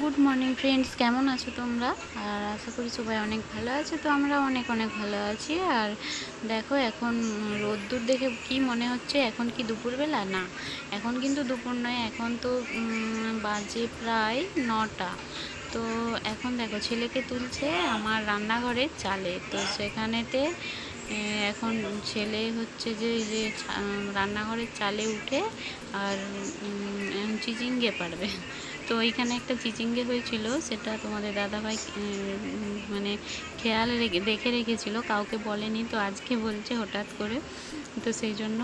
Good morning friends কেমন আছো তোমরা? আর আশা করি সবাই অনেক ভালো আছে, তো আমরা অনেক অনেক ভালো আছি। আর দেখো, এখন রোদ্দুর দেখে কি মনে হচ্ছে? এখন কি দুপুরবেলা? না, এখন কিন্তু দুপুর নয়, এখন তো বাজে প্রায় নটা। তো এখন দেখো, ছেলেকে তুলছে আমার রান্নাঘরের চালে। তো সেখানেতে এখন ছেলে হচ্ছে যে যে রান্নাঘরের চালে উঠে আর চিচিঙ্গে পারবে। তো ওইখানে একটা চিচিঙ্গে হয়েছিল, সেটা তোমাদের দাদাভাই মানে খেয়াল রেখে, দেখে রেখেছিল, কাউকে বলেনি, তো আজকে বলছে হঠাৎ করে। তো সেই জন্য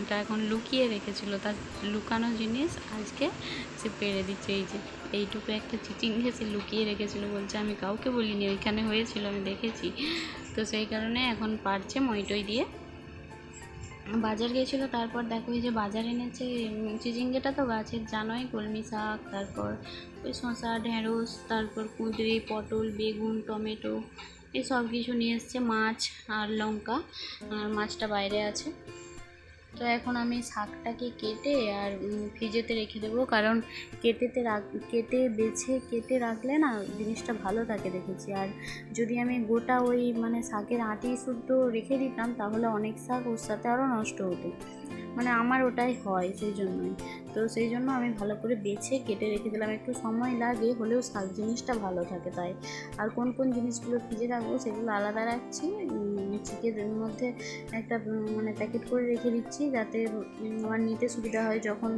এটা এখন লুকিয়ে রেখেছিল, তার লুকানো জিনিস আজকে সে পেরে দিচ্ছে, এই যে, এইটুকু একটা চিচিঙ্গে সে লুকিয়ে রেখেছিল, বলছে আমি কাউকে বলিনি, ওইখানে হয়েছিল, আমি দেখেছি। তো সেই কারণে এখন পারছে মইটই দিয়ে। বাজার গিয়েছিল, তারপর দেখো এই যে বাজার এনেছে চিচিঙ্গেটা তো গাছের জানোই, কলমি শাক, তারপর ওই শশা ঢেঁড়স, তারপর কুঁদরি, পটল, বেগুন, টমেটো, এই সব কিছু নিয়ে এসছে মাছ আর লঙ্কা, আর মাছটা বাইরে আছে। তো এখন আমি শাকটাকে কেটে আর ফ্রিজেতে রেখে দেবো। কারণ কেটেতে রাখ, কেটে বেছে, কেটে রাখলে না জিনিসটা ভালো থাকে দেখেছি। আর যদি আমি গোটা ওই মানে শাকের আঁটি শুদ্ধ রেখে দিতাম, তাহলে অনেক শাক ওর সাথে আরও নষ্ট হতো। মানে আমার ওটাই হয় সেই জন্যই। তো সেই জন্য আমি ভালো করে বেছে কেটে রেখে দিলাম। একটু সময় লাগে, হলেও শাক জিনিসটা ভালো থাকে তাই। আর কোন কোন জিনিসগুলো ফ্রিজে রাখব সেগুলো আলাদা রাখছি। চিকেনের মধ্যে একটা মানে প্যাকেট করে রেখে দিচ্ছি যাতে আমার নিতে সুবিধা হয়। যখন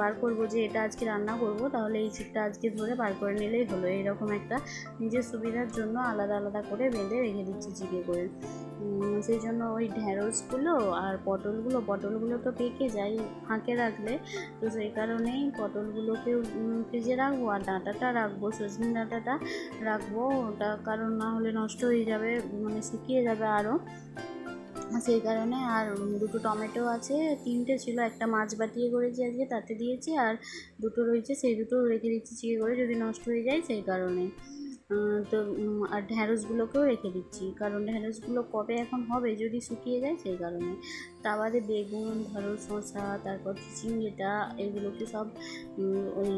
বার করব যে এটা আজকে রান্না করব, তাহলে এই চিপটা আজকে ধরে বার করে নিলেই হলো। এরকম একটা নিজের সুবিধার জন্য আলাদা আলাদা করে বেঁধে রেখে দিচ্ছি চিকে করে। সেই জন্য ওই ঢ্যাঁড়সগুলো আর পটলগুলো পটলগুলো তো পেকে যায় ফাঁকে রাখলে, তো সেই কারণেই পটলগুলোকে ফ্রিজে রাখব আর ডাঁটাটা রাখব, সজনে ডাঁটাটা রাখব, ওটা কারণ না হলে নষ্ট হয়ে যাবে মানে শুকিয়ে যাবে আরও সেই কারণে আর দুটো টমেটো আছে, তিনটে ছিল, একটা মাছ বাটিয়ে করেছি আজকে তাতে দিয়েছি, আর দুটো রয়েছে, সেই দুটো রেখে দিচ্ছি চিকে করে যদি নষ্ট হয়ে যায়, সেই কারণে। তো আর ঢ্যাঁড়সগুলোকেও রেখে দিচ্ছি। কারণ ঢ্যাঁড়সগুলো কবে এখন হবে যদি শুকিয়ে যায় সেই কারণে। তা বাদে বেগুন ধরো শসা, তারপর চিচিঙ্গেটা, এগুলোকে সব ওই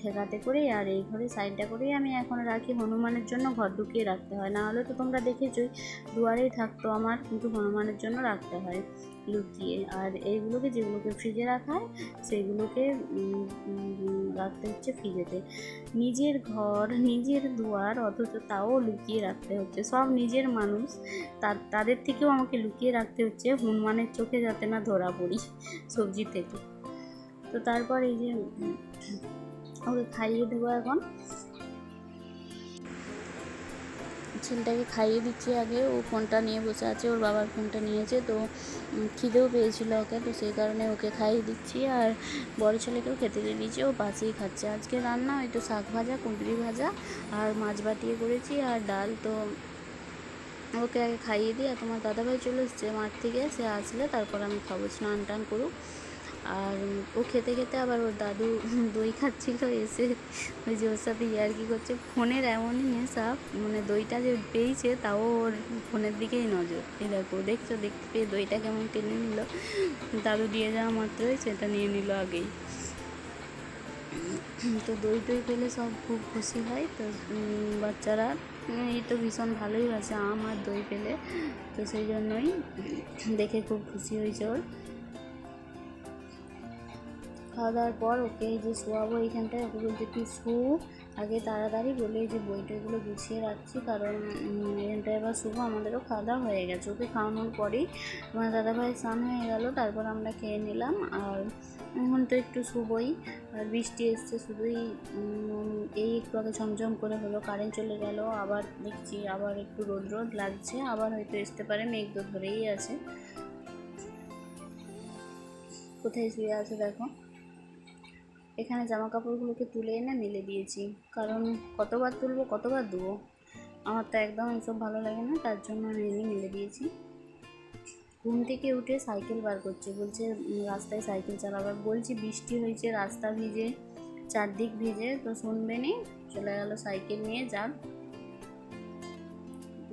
ঠেকাতে করে আর এই ঘরে সাইডটা করেই আমি এখন রাখি। হনুমানের জন্য ঘর ঢুকিয়ে রাখতে হয়। না হলে তো তোমরা দেখেছোই, দুয়ারেই থাকতো আমার, কিন্তু হনুমানের জন্য রাখতে হয় লুকিয়ে। আর এইগুলোকে যেগুলোকে ফ্রিজে রাখা হয়, সেগুলোকে রাখতে হচ্ছে ফ্রিজেতে নিজের ঘর, নিজের দুয়ার, অথচ তাও লুকিয়ে রাখতে হচ্ছে। সব নিজের মানুষ তার তাদের থেকেও আমাকে লুকিয়ে রাখতে হচ্ছে। হনুমানের চোখে যাতে না ধরা পড়ি সবজি থেকে। তো তারপর এই যে, ওকে খাইয়ে দেবো এখন। ছেলেটাকে খাইয়ে দিচ্ছি আগে, ও ফোনটা নিয়ে বসে আছে, ওর বাবার ফোনটা নিয়েছে, তো খিদেও পেয়েছিল ওকে, তো সেই কারণে ওকে খাইয়ে দিচ্ছি। আর বড় ছেলেকেও খেতে দিয়ে দিয়েছি, ও পাশেই খাচ্ছে। আজকে রান্না ওই তো শাক ভাজা, কুঁদরি ভাজা, আর মাছ বাটিয়ে করেছি, আর ডাল তো ওকে আগে খাইয়ে দিই আর তোমার দাদাভাই চলে এসছে মাঠ থেকে, সে আসলে তারপর আমি খাব, স্নান টান করুক। আর ও খেতে খেতে আবার ওর দাদু দই খাচ্ছিল, এসে ওই যে ওর সাথে ইয়ার্কি করছে। ফোনের এমনই নেশা মানে দইটা যে পেয়েছে তাও ওর ফোনের দিকেই নজর। এই দেখো, দেখছ, দেখতে পেয়ে দইটা কেমন টেনে নিল। দাদু দিয়ে যাওয়া মাত্রই সেটা নিয়ে নিল আগেই। তো দই টই পেলে সব খুব খুশি হয়। তো বাচ্চারা এই তো ভীষণ ভালোই আছে আম আর দই পেলে। তো সেই জন্যই দেখে খুব খুশি হয়েছে ওর। খাওয়া দাওয়ার পর ওকে যে শোয়াবো এইখানটায়, ওকে বলছে, তুই শু। আগে তাড়াতাড়ি বলে যে বই টইগুলো গুছিয়ে রাখছি, কারণ এখানটায় এবার শুভ আমাদেরও খাওয়া দাওয়া হয়ে গেছে। ওকে খাওয়ানোর পরেই আমার দাদাভাই স্নান হয়ে গেল, তারপর আমরা খেয়ে নিলাম। আর এখন তো একটু শুভই আর বৃষ্টি এসছে শুধুই এই একটু আগে ঝমঝম করে হলো কারেন্ট চলে গেল, আবার দেখছি, আবার একটু রোদ রোদ লাগছে, আবার হয়তো আসতে পারে, মেঘ তো ধরেই আছে। কোথায় শুয়ে আছে দেখো। এখানে জামা কাপড়গুলোকে তুলে এনে মেলে দিয়েছি। কারণ কতবার তুলবো, কতবার দেবো আমার তো একদম এসব ভালো লাগে না, তার জন্য আমি এনে মেলে দিয়েছি। ঘুম থেকে উঠে সাইকেল বার করছে, বলছে রাস্তায় সাইকেল চালাবার বলছি, বৃষ্টি হয়েছে, রাস্তা ভিজে, চারদিক ভিজে, তো শুনবে নি? চলে গেল সাইকেল নিয়ে যাক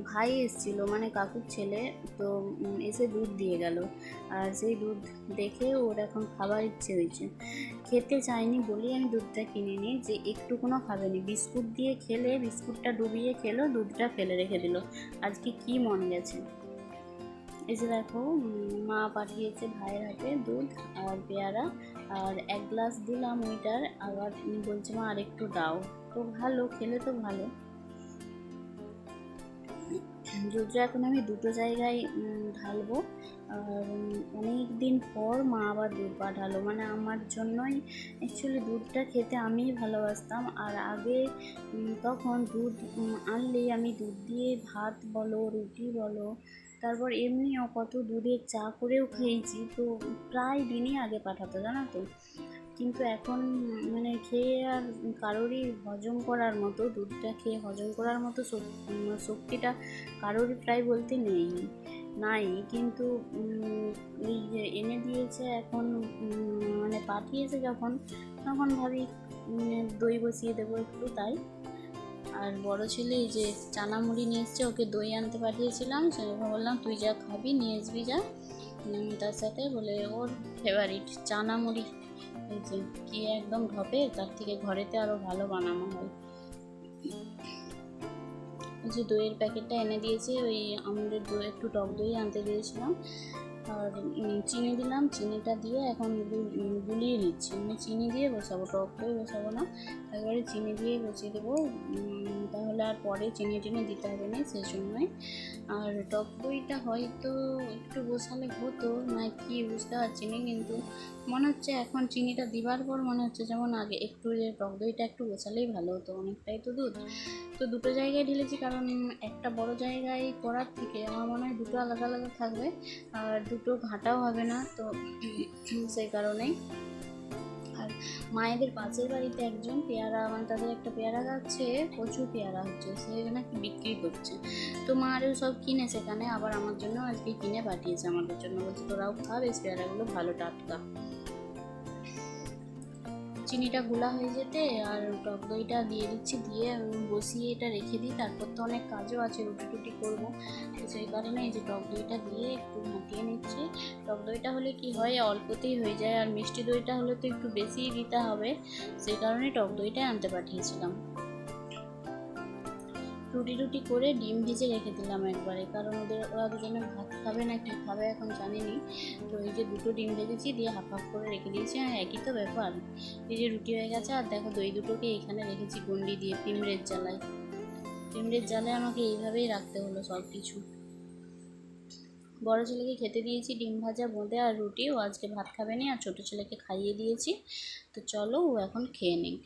ভাই এসেছিল মানে কাকুর ছেলে, তো এসে দুধ দিয়ে গেল। আর সেই দুধ দেখে ওর এখন খাবার ইচ্ছে হয়েছে। খেতে চায়নি বলেই আমি দুধটা কিনে নিই যে একটুকুনো খাবেনি বিস্কুট দিয়ে খেলে, বিস্কুটটা ডুবিয়ে খেলো, দুধটা ফেলে রেখে দিল। আজকে কি মন গেছে? যে দেখো মা পাঠিয়েছে ভাইয়ের হাতে দুধ আর পেয়ারা আর এক গ্লাস দিলাম ওইটার। আবার বলছে, মা, আরেকটু দাও। তো ভালো, খেলে তো ভালো। দুধটা এখন আমি দুটো জায়গায় ঢালবো। আর অনেক দিন পর মা আবার দুধ পাঠালো মানে আমার জন্যই অ্যাকচুয়ালি দুধটা খেতে আমিই ভালোবাসতাম। আর আগে তখন দুধ আনলেই আমি দুধ দিয়ে ভাত বলো, রুটি বলো, তারপর এমনিও কত দুধের চা করেও খেয়েছি। তো প্রায় দিনই আগে পাঠাতো, জানো তো? কিন্তু এখন মানে খেয়ে আর কারোরই হজম করার মতো, দুধটা খেয়ে হজম করার মতো শক- শক্তিটা কারোরই প্রায় বলতে নেই, নাই। কিন্তু এই যে এনে দিয়েছে এখন মানে পাঠিয়েছে যখন, তখন ভাবি দই বসিয়ে দেবো একটু তাই। আর বড় ছেলে এই যে চানা মুড়ি নিয়ে এসছে, ওকে দই আনতে পাঠিয়েছিলাম বললাম, তুই যা খাবি, নিয়ে আসবি যা। তার সাথে বলে, ওর ফেভারিট চানা মুড়ি যে কি একদম ঢপে, তার থেকে ঘরেতে আরও ভালো বানানো হয়। যে দইয়ের প্যাকেটটা এনে দিয়েছে, ওই আমাদের দই, একটু টক দই আনতে দিয়েছিলাম। আর চিনি দিলাম, চিনিটা দিয়ে এখন গুলিয়ে নিচ্ছি। মানে চিনি দিয়ে বসাবো, টক দই বসাবো না। একবারে চিনি দিয়ে বসিয়ে দেবো। তাহলে আর পরে চিনি টিনি দিতে হবে না সেই জন্যই আর টক দইটা হয়তো একটু বসালে হতো, না কি বুঝতে পারছি না কিন্তু মনে হচ্ছে এখন চিনিটা দিবার পর মনে হচ্ছে যেমন আগে একটু যে টক দইটা একটু বসালেই ভালো হতো অনেকটাই তো দুধ। তো দুটো জায়গায় ঢেলেছি কারণ একটা বড় জায়গায় করার থেকে আমার মনে হয় দুটো আলাদা আলাদা থাকবে। আর দুটো ঘাটাও হবে না তো সেই কারণেই। মায়েদের পাশের বাড়িতে একজন পেয়ারা মানে তাদের একটা পেয়ারা গাছে প্রচুর পেয়ারা হচ্ছে, সে নাকি বিক্রি করছে। তো মা আরও সব কিনে সেখানে, আবার আমার জন্য আজকে কিনে পাঠিয়েছে আমাদের জন্য। বলছে তোরাও খা, বেশ পেয়ারাগুলো ভালো টাটকা। চিনিটা গুলা হয়ে যেতে আর টক দইটা দিয়ে দিচ্ছি, দিয়ে বসিয়ে এটা রেখে দিই। তারপর তো অনেক কাজও আছে, রুটি টুটি করব। তো সেই কারণে এই যে টক দইটা দিয়ে একটু ঘাঁটিয়ে নিচ্ছি। টক দইটা হলে কি হয়, অল্পতেই হয়ে যায়। আর মিষ্টি দইটা হলে তো একটু বেশিই দিতে হবে। সেই কারণে টক দইটাই আনতে পাঠিয়েছিলাম। রুটি রুটি করে ডিম ভেজে রেখে দিলাম একবারে, কারণ ওদের, ওরা দুজনে ভাত খাবে না, কি খাবে এখন জানিনি। তো এই যে দুটো ডিম ভেজেছি, দিয়ে হাফ হাফ করে রেখে দিয়েছি, আর একই তো ব্যাপার। এই যে রুটি হয়ে গেছে, আর দেখো দই দুটোকে এখানে রেখেছি গুন্ডি দিয়ে পিমড়ের জ্বালায়। পিমড়ের জ্বালায় আমাকে এইভাবেই রাখতে হলো সব কিছু বড় ছেলেকে খেতে দিয়েছি ডিম ভাজা, বোঁদে আর রুটি। ও আজকে ভাত খাবে না, আর ছোটো ছেলেকে খাইয়ে দিয়েছি। তো চলো ও এখন খেয়ে নিক।